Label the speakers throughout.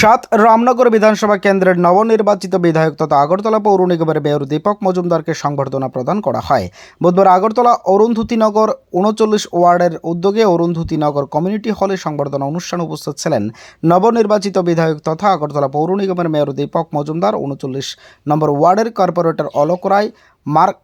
Speaker 1: সাত রামনগর বিধানসভা কেন্দ্রের নবনির্বাচিত বিধায়ক তথা আগরতলা পৌর নিগমের মেয়র দীপক মজুমদারকে সংবর্ধনা প্রদান করা হয়। বুধবার আগরতলা অরুন্ধতিনগর উনচল্লিশ ওয়ার্ডের উদ্যোগে অরুন্ধতিনগর কমিউনিটি হলে সংবর্ধনা অনুষ্ঠানে উপস্থিত ছিলেন নবনির্বাচিত বিধায়ক তথা আগরতলা পৌর নিগমের মেয়র দীপক মজুমদার, উনচল্লিশ নম্বর ওয়ার্ডের corporator Alok Roy, mark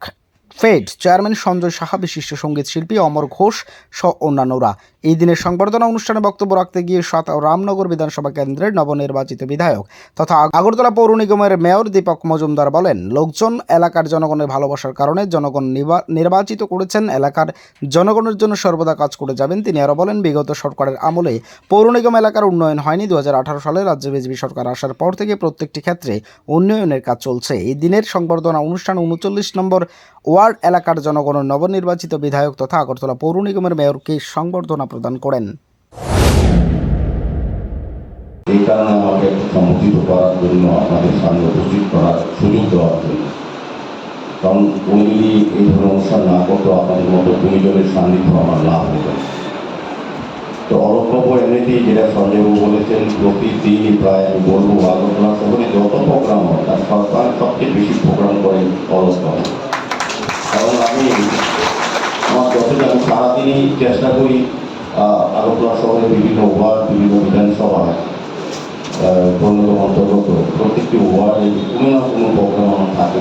Speaker 1: fade, chairman Sanjay Saha, বিশিষ্ট সংগীত শিল্পী অমর ঘোষ সহ অন্যান্যরা। এই দিনের সংবর্ধনা অনুষ্ঠানে বক্তব্য রাখতে গিয়ে সাত রামনগর বিধানসভা কেন্দ্রের নবনির্বাচিত বিধায়ক তথা আগরতলা পৌর নিগমের মেয়র দীপক মজুমদার বলেন, লোকজন এলাকার জনগণের ভালোবাসার কারণে জনগণ নির্বা- নির্বাচিত করেছেন, এলাকার জনগণের জন্য সর্বদা কাজ করে যাবেন। তিনি আরও বলেন, বিগত সরকারের আমলে পৌর নিগম এলাকার উন্নয়ন হয়নি। দু হাজার আঠারো সালে রাজ্য বিজেপি সরকার আসার পর থেকে প্রত্যেকটি ক্ষেত্রে উন্নয়নের কাজ চলছে। এই দিনের সংবর্ধনা অনুষ্ঠান উনচল্লিশ নম্বর ওয়ার্ড এলাকার জনগণের নবনির্বাচিত বিধায়ক তথা আগরতলা পৌর নিগমের মেয়রকে সংবর্ধনা প্রদান করেন।
Speaker 2: এই কারণে আমাকে করার জন্য আপনাদের সামনে উপস্থিত করার সুযোগ দেওয়ার জন্য। কারণ উনি যদি এই ধরনের অনুষ্ঠান না করতো, আপনাদের মতো সান্নিধ্য আমার হতো। তো অরক্ষব এমনিতেই যেটা সঞ্জয়বাবু বলেছেন, প্রতিদিনই প্রায় আমি বলব, আগরতলা যত প্রোগ্রাম হয়, তার সরকার সবচেয়ে বেশি প্রোগ্রাম করেন অরক্ষব কারণ আমি, আমার যতটা আমি সারাদিনই চেষ্টা করি আগরতলা শহরে বিভিন্ন ওয়ার্ড, বিভিন্ন বিধানসভায় পরিণত অন্তর্গত প্রত্যেকটি ওয়ার্ডে কোনো না কোনো প্রোগ্রাম আমার থাকে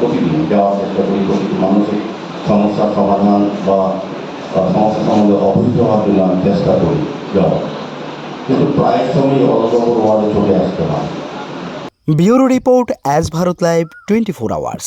Speaker 2: প্রতিদিন। যাওয়ার চেষ্টা করি, প্রতিটি মানুষের সমস্যার সমাধান বা সমস্যা সম্বন্ধে অবহিত হওয়ার জন্য আমি চেষ্টা করি যাওয়ার। কিন্তু প্রায় সময় অলগর ওয়ার্ডে চলে আসতে হয়।
Speaker 1: Bureau report as Bharat live twenty four hours.